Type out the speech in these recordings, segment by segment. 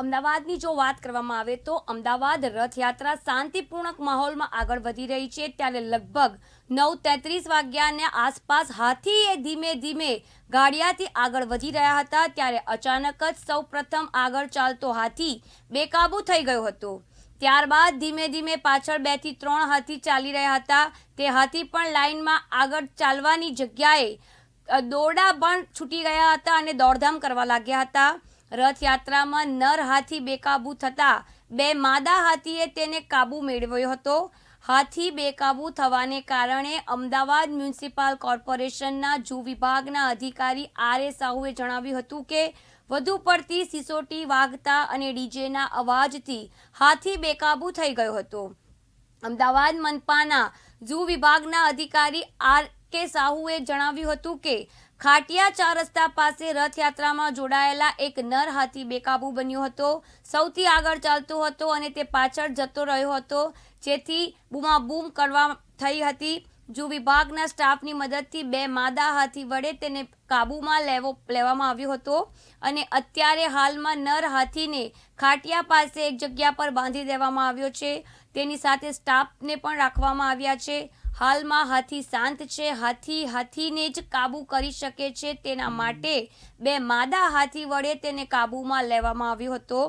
અમદાવાદની જો વાત કરવામાં આવે તો અમદાવાદ રથયાત્રા શાંતિપૂર્ણક માહોલમાં આગળ વધી રહી છે. ત્યારે લગભગ નવ તેત્રીસ વાગ્યાને આસપાસ હાથી એ ધીમે ધીમે ગાડિયાથી આગળ વધી રહ્યા હતા. ત્યારે અચાનક જ સૌ પ્રથમ આગળ ચાલતો હાથી બેકાબૂ થઈ ગયો હતો. ત્યારબાદ ધીમે ધીમે પાછળ બેથી ત્રણ હાથી ચાલી રહ્યા હતા. તે હાથી પણ લાઇનમાં આગળ ચાલવાની જગ્યાએ દોરડા પણ છૂટી ગયા હતા અને દોડધામ કરવા લાગ્યા હતા. રથયાત્રામાં નર હાથી બેકાબૂ થતા બે માદા હાથીએ તેને કાબૂ મેળવ્યો હતો. હાથી બેકાબુ થવાને કારણે અમદાવાદ મ્યુનિસિપલ કોર્પોરેશનના જૂ વિભાગના અધિકારી આર એ સાહુએ જણાવ્યું હતું કે, વધુ પડતી સિસોટી વાગતા અને ડીજેના અવાજથી હાથી બેકાબુ થઈ ગયો હતો. અમદાવાદ મનપાના ઝૂ વિભાગના અધિકારી આર કે સાહુએ જણાવ્યું હતું કે ખાટિયા ચાર રસ્તા પાસે રથયાત્રામાં જોડાયેલા એક નર હાથી બેકાબૂ બન્યો હતો. સૌથી આગળ ચાલતો હતો અને તે પાછળ જતો રહ્યો હતો, જેથી બૂમાબૂમ કરવા થઈ હતી. જો વિભાગના સ્ટાફની મદદથી બે માદા હાથી વડે તેને કાબૂમાં લેવો, લેવામાં આવ્યો હતો અને અત્યારે હાલમાં નર હાથીને ખાટિયા પાસે એક જગ્યા પર બાંધી દેવામાં આવ્યો છે. તેની સાથે સ્ટાફને પણ રાખવામાં આવ્યા છે. હાલમાં હાથી શાંત છે. હાથી હાથીને જ કાબૂ કરી શકે છે. તેના માટે બે માદા હાથી વડે તેને કાબૂમાં લેવામાં આવ્યો હતો.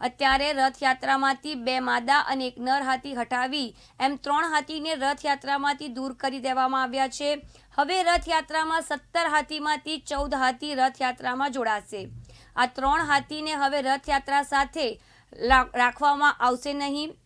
અત્યારે રથયાત્રામાંથી બે માદા અને એક નર હાથી હટાવી એમ ત્રણ હાથીને રથયાત્રામાંથી દૂર કરી દેવામાં આવ્યા છે. હવે રથયાત્રામાં સત્તર હાથીમાંથી ચૌદ હાથી રથયાત્રામાં જોડાશે. આ ત્રણ હાથીને હવે રથયાત્રા સાથે રાખવામાં આવશે નહીં.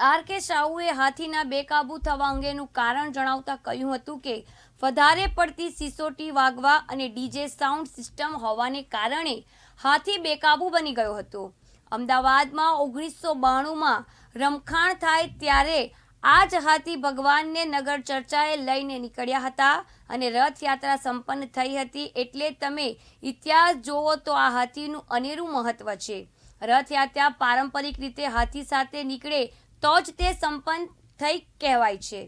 આર કે સાહુએ હાથીના બેકાબૂ થવા અંગેનું કારણ જણાવતા કહ્યું હતું કે, વધારે પડતી સિસોટી વાગવા અને ડીજે સાઉન્ડ સિસ્ટમ હોવાને કારણે હાથી બેકાબૂ બની ગયો હતો. અમદાવાદમાં ઓગણીસો બાણુંમાં રમખાણ થાય ત્યારે આ જ હાથી ભગવાનને નગર ચર્ચાએ લઈને નીકળ્યા હતા અને રથયાત્રા સંપન્ન થઈ હતી એટલે તમે ઇતિહાસ જોવો તો આ હાથીનું અનેરું મહત્વ છે. રથયાત્રા પારંપરિક રીતે હાથી સાથે નીકળે તો જ તે સંપન્ન થઈ કહેવાય છે.